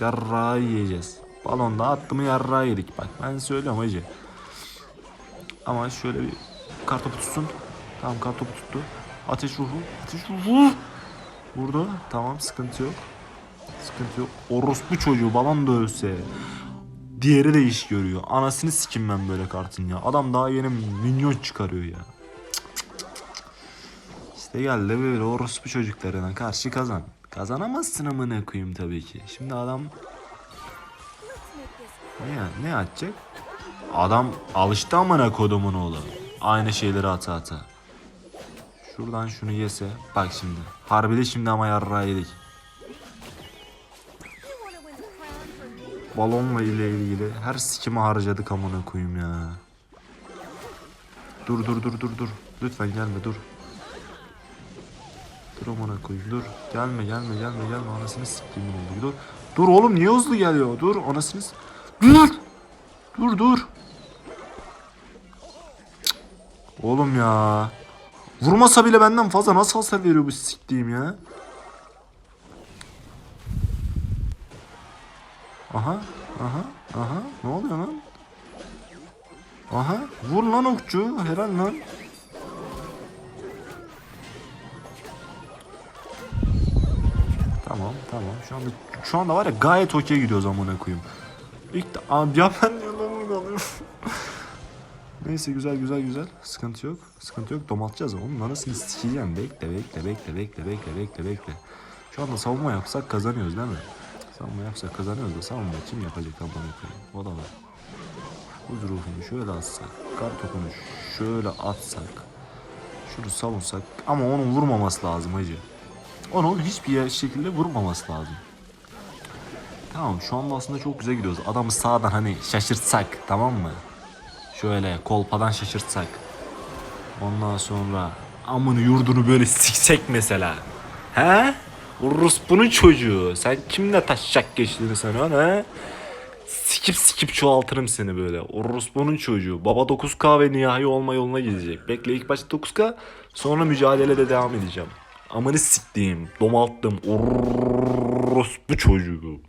Yarrağı yiyeceğiz. Balonda attı mı yarrağı yedik bak. Ben söylüyorum hacı. Ama şöyle bir kartopu tutsun. Tamam kartopu tuttu. Ateş ruhu. Ateş ruhu. Burada. Tamam sıkıntı yok. Sıkıntı yok. Orospu çocuğu balon da ölse. Diğeri de iş görüyor. Anasını sikim ben böyle kartın ya. Adam daha yeni minyon çıkarıyor ya. İşte geldi böyle orospu çocuklarına karşı kazan. Kazanamazsın amına koyayım tabii ki. Şimdi adam ne ne atacak? Adam alıştı amına kodumun oğlu. Aynı şeyleri ata ata. Şuradan şunu yese. Bak şimdi. Harbide şimdi ama yarrağı yedik. Balonla ile ilgili her sikimi harcadık amına koyayım ya. Dur dur dur dur dur. Lütfen gelme dur. Dur amına koyayım dur. Gelme gelme gelme gelme anasını siktiğimin oldu. Dur. Dur oğlum niye hızlı geliyor? Dur anasını Dur. Dur dur. Cık. Oğlum ya. Vurmasa bile benden fazla nasıl hasar veriyor bu siktiğim ya? Aha, aha, aha. Ne oluyor lan? Aha, vur lan okçu. Helal lan. Tamam, tamam. Şu anda şu anda var ya gayet okey gidiyoruz amına koyayım. İlk de abi ya ben yanımda kalıyorum. Neyse güzel güzel güzel. Sıkıntı yok. Sıkıntı yok. Domaltacağız. Onun anasını sikeceğim. Bekle bekle bekle bekle bekle bekle bekle. Şu anda savunma yapsak kazanıyoruz değil mi? Savunma yapsak kazanıyoruz da savunma kim yapacak amına koyayım? O da var. Buz ruhunu şöyle atsak. Kar topunu şöyle atsak. Şunu savunsak. Ama onun vurmaması lazım hacı. Onun hiçbir şekilde vurmaması lazım. Tamam şu anda aslında çok güzel gidiyoruz. Adamı sağdan hani şaşırtsak tamam mı? Şöyle kolpadan şaşırtsak. Ondan sonra amını yurdunu böyle siksek mesela. He? Rus'punun çocuğu. Sen kimle taşacak geçtiğini sanıyorsun he? Sikip sikip çoğaltırım seni böyle. Orospu'nun çocuğu. Baba 9K ve nihai olma yoluna gidecek. Bekle ilk başta 9K sonra mücadelede devam edeceğim. Amını siktiğim, domalttım. Orospu çocuğu.